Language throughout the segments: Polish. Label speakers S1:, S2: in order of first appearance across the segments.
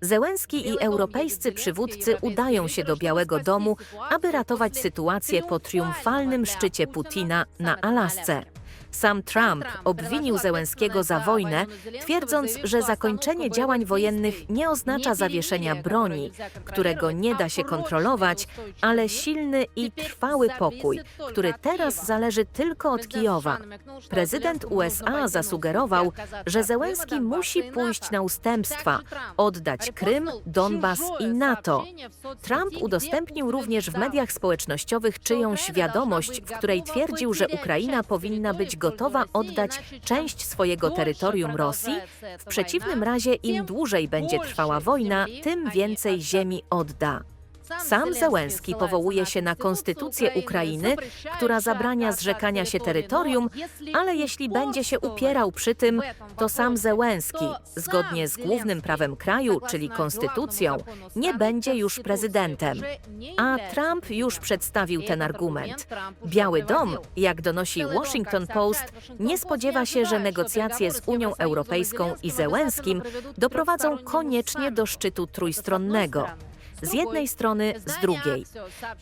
S1: Zełenski i europejscy przywódcy udają się do Białego Domu, aby ratować sytuację po triumfalnym szczycie Putina na Alasce. Sam Trump obwinił Zełenskiego za wojnę, twierdząc, że zakończenie działań wojennych nie oznacza zawieszenia broni, którego nie da się kontrolować, ale silny i trwały pokój, który teraz zależy tylko od Kijowa. Prezydent USA zasugerował, że Zełenski musi pójść na ustępstwa, oddać Krym, Donbas i NATO. Trump udostępnił również w mediach społecznościowych czyjąś wiadomość, w której twierdził, że Ukraina powinna być gotowa oddać część swojego terytorium Rosji. W przeciwnym razie im dłużej będzie trwała wojna, tym więcej ziemi odda. Sam Zełenski powołuje się na konstytucję Ukrainy, która zabrania zrzekania się terytorium, ale jeśli będzie się upierał przy tym, to sam Zełenski, zgodnie z głównym prawem kraju, czyli konstytucją, nie będzie już prezydentem. A Trump już przedstawił ten argument. Biały Dom, jak donosi Washington Post, nie spodziewa się, że negocjacje z Unią Europejską i Zełenskim doprowadzą koniecznie do szczytu trójstronnego z jednej strony, z drugiej.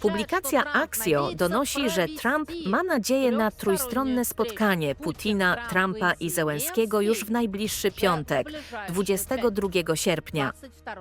S1: Publikacja Axio donosi, że Trump ma nadzieję na trójstronne spotkanie Putina, Trumpa i Zełenskiego już w najbliższy piątek, 22 sierpnia.